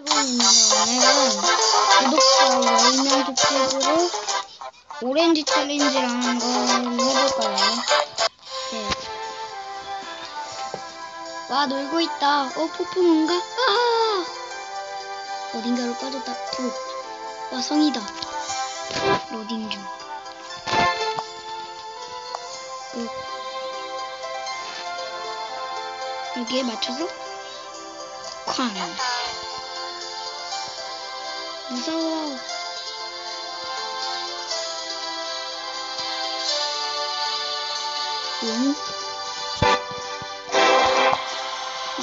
오늘은 구독자 10명 특집으로 오렌지 챌린지라는 걸 해볼 거예요. 네. 와, 놀고 있다. 어, 폭풍인가? 아! 어딘가로 빠졌다. 부. 와, 성이다. 로딩 중. 끝. 여기에 맞춰서 쾅. 무서워. 응?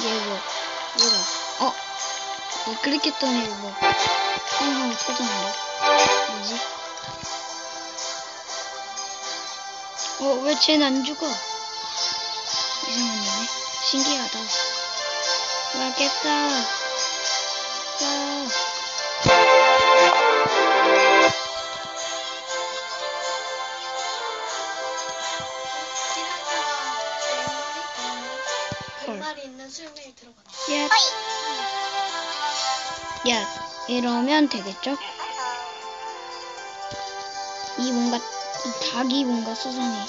얘 뭐, 얘가, 어? 왜 그렇게 떠네, 뭐. 펑하고 터졌는데. 뭐지? 어, 왜 쟤는 안 죽어? 이상한 애네. 신기하다. 와, 깼다. 와. 야, 이러면 되겠죠? 이 뭔가, 이 닭이 뭔가 수상해.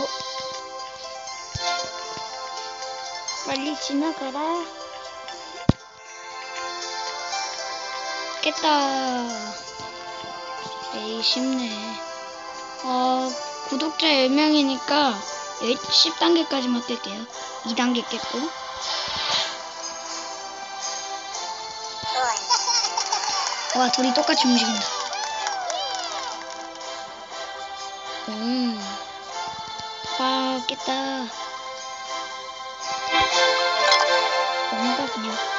어? 빨리 지나가라. 깼다. 에이, 쉽네. 어, 구독자 10명이니까 10단계까지만 깰게요. 2단계 깼고. 와, 둘이 똑같이 움직인다. 음. 와, 깼다. 넘어가, 그냥.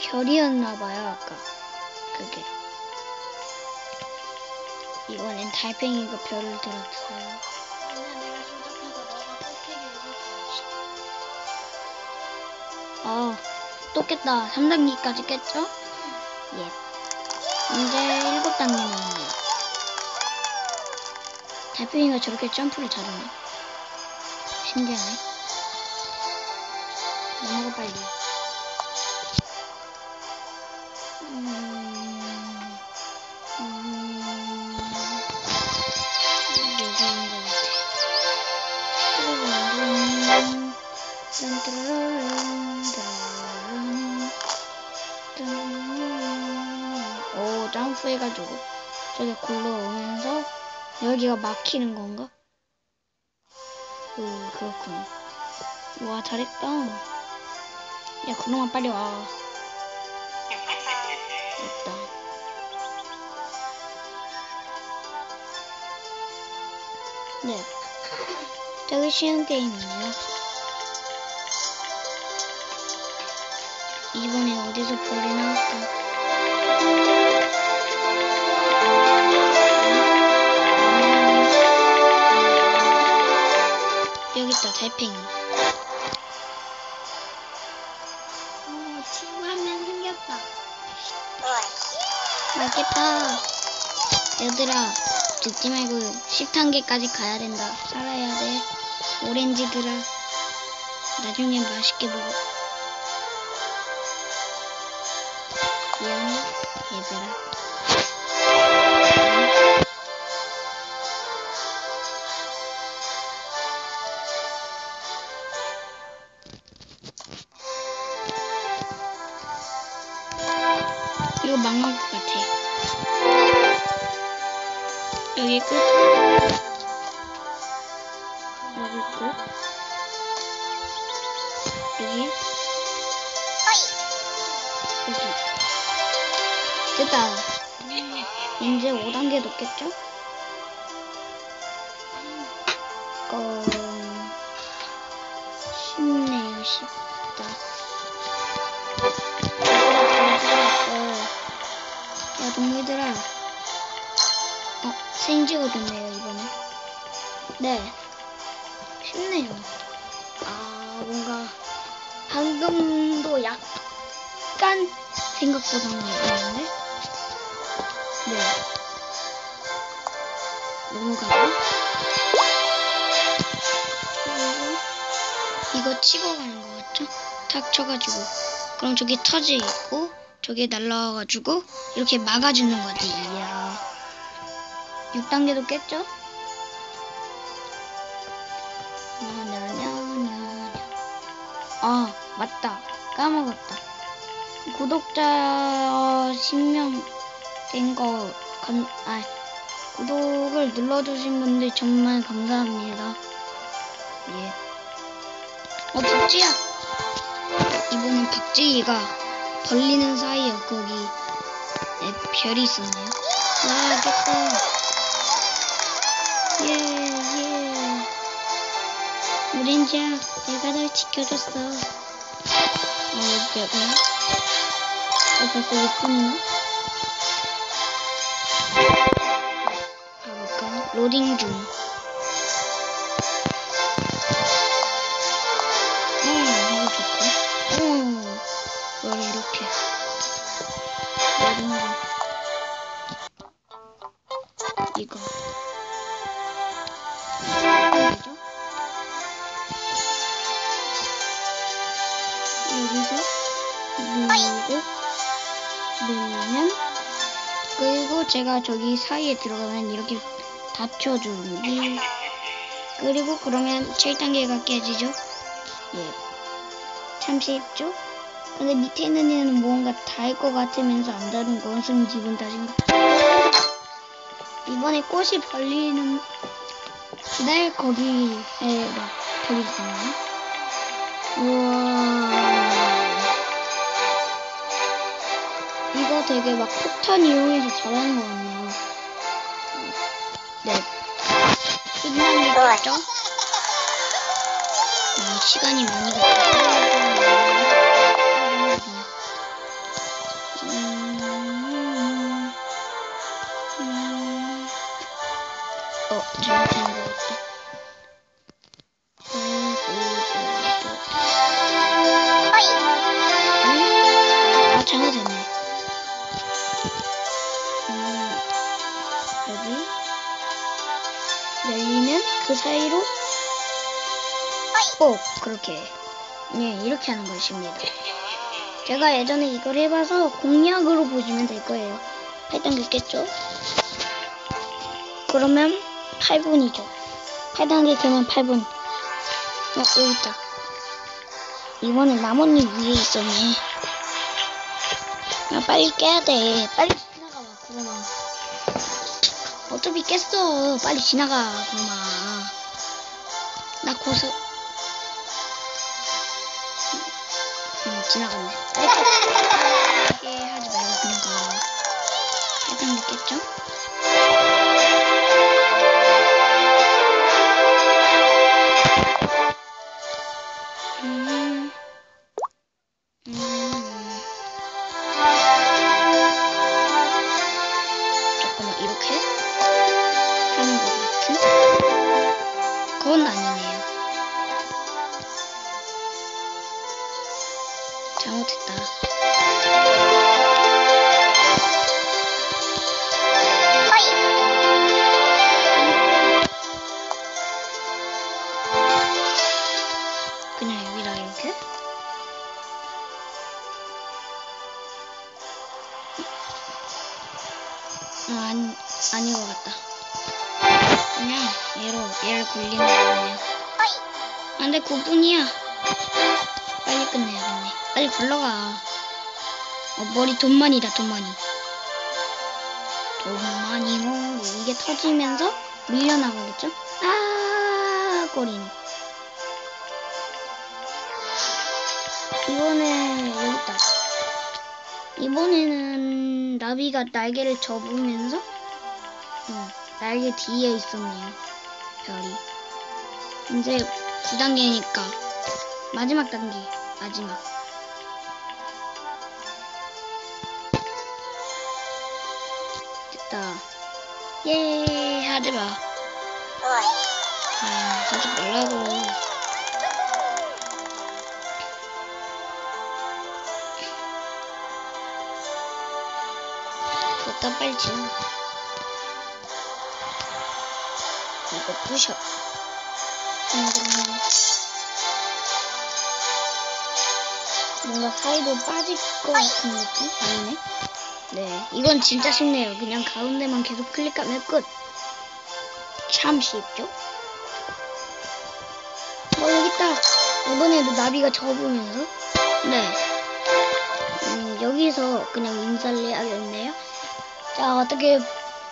별이었나봐요, 아까. 그게. 이번엔 달팽이가 별을 들었어요. 아, 또 깼다. 3단계까지 깼죠? 예. 이제 7단계 나왔네요. 달팽이가 저렇게 점프를 잘하네. 신기하네. 넘어가 빨리. 오, 점프 해가지고 저기 굴러오면서 여기가 막히는 건가? 그, 그렇군. 와, 잘했다. 야, 그놈아, 빨리 와. 됐다. 네. 되게 쉬운 게임이네요. 어디서 벌이 나올까? 여기 있다, 달팽이. 어, 친구 한 명 생겼다. 맛있겠다. 얘들아, 죽지 말고 10단계까지 가야 된다. 살아야 돼. 오렌지들아. 나중에 맛있게 먹어. 미안해, 얘들아. 이거 망할 것 같아. 여기 끝. 여기 끝. 여기. 됐다. 이제 5단계 높겠죠? 어, 쉽네요, 쉽다. 살았어. 야, 동물들아. 어, 생지가 좋네요, 이번에. 네. 쉽네요. 아, 뭔가, 방금도 약간 생각보다는 어려운데? 네. 넘어가고. 그리고, 이거 치고 가는 거 같죠? 탁 쳐가지고. 그럼 저기 터지 있고, 저기 날라와가지고, 이렇게 막아주는 거지. 이야. 6단계도 깼죠? 아, 맞다. 까먹었다. 구독자 10명 된 거, 감, 아, 구독을 눌러주신 분들 정말 감사합니다. 예. 어, 박지야! 이번엔 박지희가 벌리는 사이에 거기 네, 별이 있었네요. 와, 깼다. 예, 예. 오렌지야, 내가 널 지켜줬어. 어, 뭐야? 어, 벌써 6분이나? 로딩 중. 음, 이거 좋고. 오, 뭘 이렇게. 로딩 중. 이거. 뭐죠? 여기서 누르고 누르면 그리고 제가 저기 사이에 들어가면 이렇게 닫혀주기 그리고 그러면 7단계가 깨지죠 예. 참 쉽죠? 근데 밑에 있는 애는 뭔가 닿을 것 같으면서 안 닿는 것은 기분 탓인가 이번에 꽃이 벌리는 날 거기에 막 별이 있었나요? 우와 이거 되게 막 폭탄 이용해서 잘하는 것 같네요 끝난겠죠? 음, 시간이 많이 갔다 사이로 꼭 그렇게. 네, 이렇게 하는 것입니다. 제가 예전에 이걸 해봐서 공략으로 보시면 될 거예요. 8단계 깼죠? 그러면 8분이죠. 8단계 되면 8분. 어, 여기 있다. 이번에 나뭇잎 위에 있었네. 야, 빨리 깨야 돼. 빨리 지나가 봐, 그러면. 어차피 깼어. 빨리 지나가, 그러면. 나 고소. 음, 지나갔네. 깨 하지 말고 그냥 가. 8단계 깼죠? 음, 음. 이렇게 하 굴리는 거네요. 아, 근데 9분이야. 빨리 끝내야겠네. 빨리 굴러가. 어, 머리 돈만이다, 돈만이. 돈만이 머리. 이게 터지면서 밀려나가겠죠? 아, 꼬리는. 이번에 여기 있다. 이번에는 나비가 날개를 접으면서 음, 날개 뒤에 있었네요. 별이. 이제 9단계니까 마지막 단계. 마지막. 했다. 예, 하지 마. 아, 하지 말라고. 됐다, 빨리 지워. 이거 부셔. 음, 뭔가 사이도 빠질 것 같은 느낌? 아니네. 네, 이건 진짜 쉽네요. 그냥 가운데만 계속 클릭하면 끝. 참 쉽죠? 어, 여기 있다. 이번에도 나비가 접으면서. 네. 음, 여기서 그냥 인사를 해야겠네요. 자, 어떻게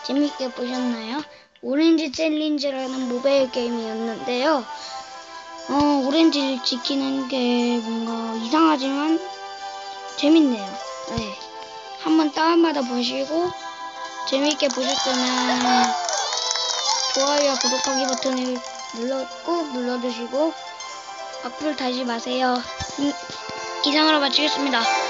재밌게 보셨나요? 오렌지 챌린지라는 모바일 게임이었는데요. 어, 오렌지를 지키는 게 뭔가 이상하지만 재밌네요. 네. 한번 다운받아 보시고 재밌게 보셨다면 좋아요와 구독하기 버튼을 눌러 꼭 눌러주시고 악플 달지 마세요. 음, 이상으로 마치겠습니다. 뿅!